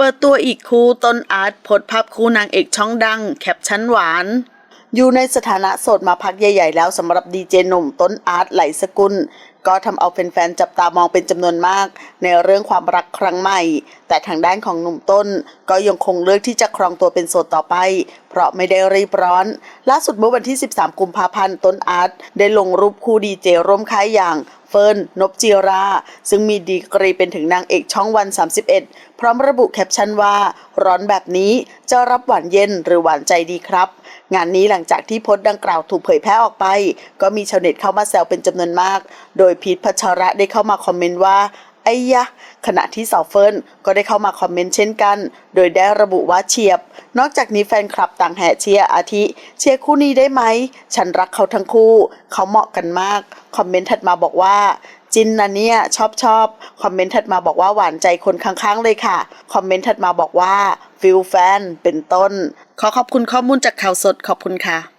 เปิดตัวอีกคู่ต้นอาร์ตโพสภาพคู่นางเอกช่องดัง แคปชั่นหวาน อยู่ในสถานะโสดมาพักใหญ่ ๆ แล้วสำหรับดีเจหนุ่มต้นอาร์ตไหลสกุล ก็ทำเอาแฟนๆจับตามองเป็นจำนวนมาก ในเรื่องความรักครั้งใหม่ แต่ทางด้านของหนุ่มต้น ก็ยังคงเลือกที่จะครองตัวเป็นโสดต่อไป เพราะไม่ได้รีบร้อน ล่าสุดเมื่อวันที่ 13 กุมภาพันธ์ต้นอาร์ตได้ลงรูปคู่ดีเจร่วมค่ายอย่าง เฟิร์นนบจีรา ซึ่งมีดีกรีเป็นถึงนางเอกช่องวัน 31 พร้อมระบุแคปชั่นว่า ร้อนแบบนี้จะรับหวานเย็นหรือหวานใจดีครับ งานนี้หลังจากที่โพสต์ดังกล่าวถูกเผยแพร่ออกไป ก็มีชาวเน็ตเข้ามาแซวเป็นจำนวนมาก โดยพีทพัชระได้เข้ามาคอมเมนต์ว่า ไอ้ยะ ขณะที่สาวเฟิร์นก็ได้เข้ามาคอมเมนต์เช่นกัน โดยได้ระบุว่าเฉียบ นอกจากนี้แฟนคลับต่างแห่เชียร์อาทิ เชียร์คู่นี้ได้ไหม ฉันรักเขาทั้งคู่ เขาเหมาะกันมาก คอมเมนต์ถัดมาบอกว่าจินนะเนี่ยชอบชอบคอมเมนต์ถัดมาบอกว่าหวานใจคนข้างๆเลยค่ะ คอมเมนต์ถัดมาบอกว่าฟิลแฟนเป็นต้น ขอขอบคุณข้อมูลจากข่าวสดขอบคุณค่ะ